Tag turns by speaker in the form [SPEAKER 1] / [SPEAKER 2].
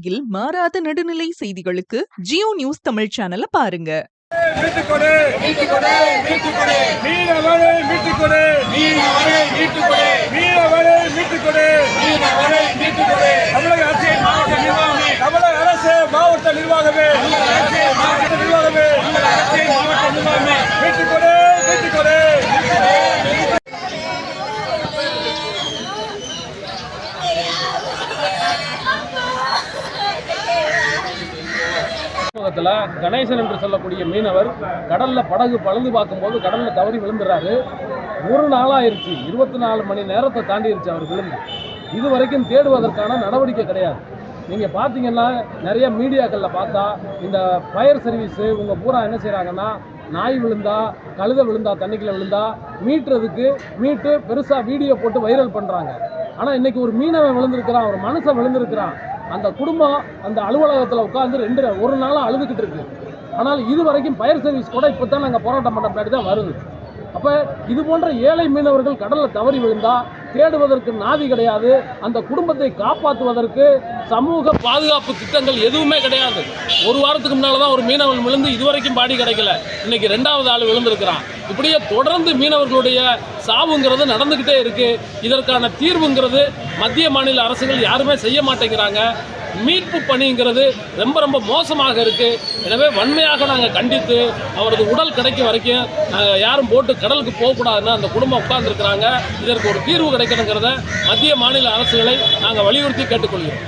[SPEAKER 1] உலகில் மாறாத நடுநிலை செய்திகளுக்கு ஜியோ நியூஸ் தமிழ் சேனலை பாருங்க.
[SPEAKER 2] மாவட்ட நிர்வாகமே. மாவட்ட நிர்வாகமே மாவட்ட நிர்வாகமே அரசு மாவட்ட நிர்வாகமே மீட்டுக்கொடு மீட்டுக்கொடு
[SPEAKER 3] பக்கத்தில் கணேசன் என்று சொல்லக்கூடிய மீனவர் கடலில் படகு பழுது பார்க்கும்போது கடலில் தவறி விழுந்துறாரு. ஒரு நாளாயிருச்சு. இருபத்தி நாலு மணி நேரத்தை தாண்டிருச்சு அவர் விழுந்து. இது வரைக்கும் தேடுவதற்கான நடவடிக்கை கிடையாது. நீங்கள் பார்த்தீங்கன்னா நிறைய மீடியாக்களில் பார்த்தா இந்த ஃபயர் சர்வீஸு உங்கள் பூரா என்ன செய்கிறாங்கன்னா நாய் விழுந்தா கழுத விழுந்தா தண்ணிக்குள்ள விழுந்தா மீட்டுறதுக்கு மீட்டு பெருசாக வீடியோ போட்டு வைரல் பண்ணுறாங்க ஆனால் இன்றைக்கி ஒரு மீனவன் விழுந்திருக்கிறான் ஒரு மனுஷன் விழுந்திருக்கிறான். அந்த குடும்பம் அந்த அலுவலகத்தில் உட்காந்து ரெண்டு ஒரு நாளாக அழுதுகிட்டு இருக்கு. ஆனால் இது வரைக்கும் ஃபயர் சர்வீஸ் கூட இப்போ தான் நாங்கள் போராட்டம் பண்ண பின்னாடி தான் வருது. அப்போ இது போன்ற ஏழை மீனவர்கள் கடலில் தவறி விழுந்தால் தேடுவதற்கு நாதி கிடையாது. அந்த குடும்பத்தை காப்பாற்றுவதற்கு சமூக பாதுகாப்பு திட்டங்கள் எதுவுமே கிடையாது. ஒரு வாரத்துக்கு முன்னால் தான் ஒரு மீனவன் விழுந்து இதுவரைக்கும் பாடி கிடைக்கல. இன்னைக்கு ரெண்டாவது ஆள் விழுந்திருக்கிறான். இப்படியே தொடர்ந்து மீனவர்களுடைய சாவுங்கிறது நடந்துக்கிட்டே இருக்குது இதற்கான தீர்வுங்கிறது மத்திய மாநில அரசுகள் யாருமே செய்ய மாட்டேங்கிறாங்க. மீட்பு பணிங்கிறது ரொம்ப ரொம்ப மோசமாக இருக்குது எனவே வன்மையாக நாங்கள் கண்டித்து அவரது உடல் கிடைக்கும் வரைக்கும் நாங்கள் யாரும் போட்டு கடலுக்கு போகக்கூடாதுன்னு அந்த குடும்பம் உட்கார்ந்துருக்கிறாங்க. இதற்கு ஒரு தீர்வு கிடைக்கணுங்கிறத மத்திய மாநில அரசுகளை நாங்கள் வலியுறுத்தி கேட்டுக்கொள்கிறோம்.